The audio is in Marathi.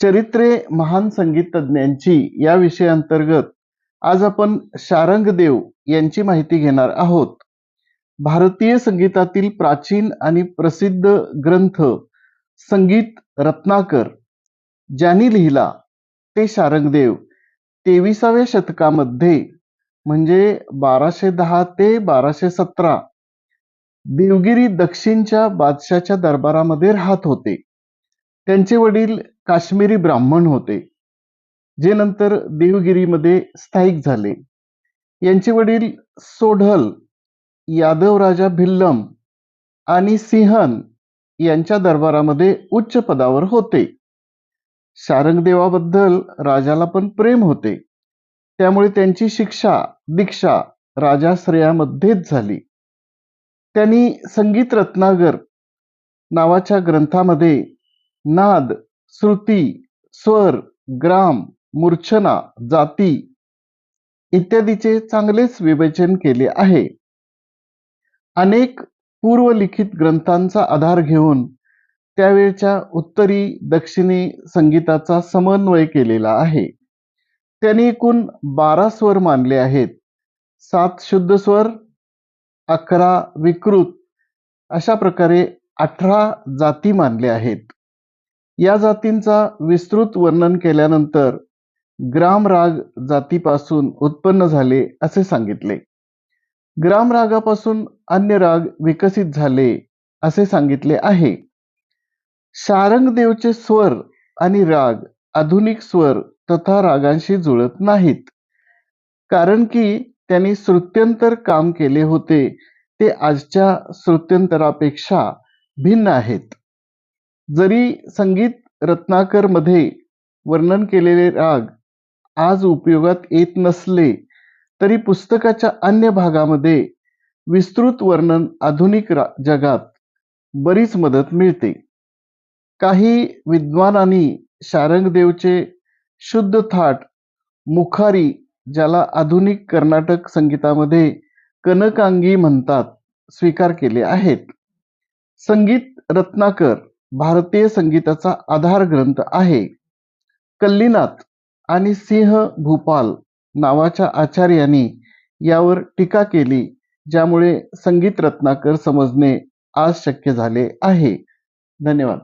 चरित्रे महान संगीतज्ञांची या विषयांतर्गत आज आपण शारंगदेव यांची माहिती घेणार आहोत. भारतीय संगीतातील प्राचीन आणि प्रसिद्ध ग्रंथ संगीत रत्नाकर ज्यांनी लिहिला ते शारंगदेव तेविसाव्या शतकामध्ये म्हणजे बाराशे दहा ते बाराशे सतरा देवगिरी दक्षिणच्या बादशाच्या दरबारामध्ये राहत होते. त्यांचे वडील काश्मीरी ब्राह्मण होते जे नंतर देवगिरीमध्ये स्थायिक झाले. यांचे वडील सोढल यादव राजा भिल्लम आणि सिंहन यांच्या दरबारामध्ये उच्च पदावर होते. शारंगदेवाबद्दल राजाला पण प्रेम होते. त्यामुळे त्यांची शिक्षा दीक्षा राजाश्रयामध्येच झाली. त्यांनी संगीत रत्नागर नावाच्या ग्रंथामध्ये नाद श्रुती स्वर ग्राम मूर्छना जाती इत्यादीचे चांगलेच विवेचन केले आहे. अनेक पूर्वलिखित ग्रंथांचा आधार घेऊन त्यावेळच्या उत्तरी दक्षिणी संगीताचा समन्वय केलेला आहे. त्यांनी एकूण बारा स्वर मानले आहेत. सात शुद्ध स्वर अकरा विकृत अशा प्रकारे अठरा जाती मानले आहेत. या जातींचा विस्तृत वर्णन केल्यानंतर ग्रामराग जातीपासून उत्पन्न झाले असे सांगितले. ग्रामरागापासून अन्य राग विकसित झाले असे सांगितले आहे. शारंगदेवचे स्वर आणि राग आधुनिक स्वर तथा रागांशी जुळत नाहीत. कारण की त्यांनी श्रुत्यंतर काम केले होते ते आजच्या श्रुत्यंतरापेक्षा भिन्न आहेत. जरी संगीत रत्नाकरमध्ये वर्णन केलेले राग आज उपयोगात येत नसले तरी पुस्तकाच्या अन्य भागामध्ये विस्तृत वर्णन आधुनिक रा जगात बरीच मदत मिळते. काही विद्वानांनी शारंगदेवचे शुद्ध थाट मुखारी ज्याला आधुनिक कर्नाटक संगीतामध्ये कनकांगी म्हणतात स्वीकार केले आहेत. संगीत रत्नाकर भारतीय संगीताचा आधार ग्रंथ आहे. कल्लीनाथ आणि सिंह भूपाल नावाच्या आचार्यांनी यावर टीका केली ज्यामुळे संगीत रत्नाकर समजणे आज शक्य झाले आहे. धन्यवाद.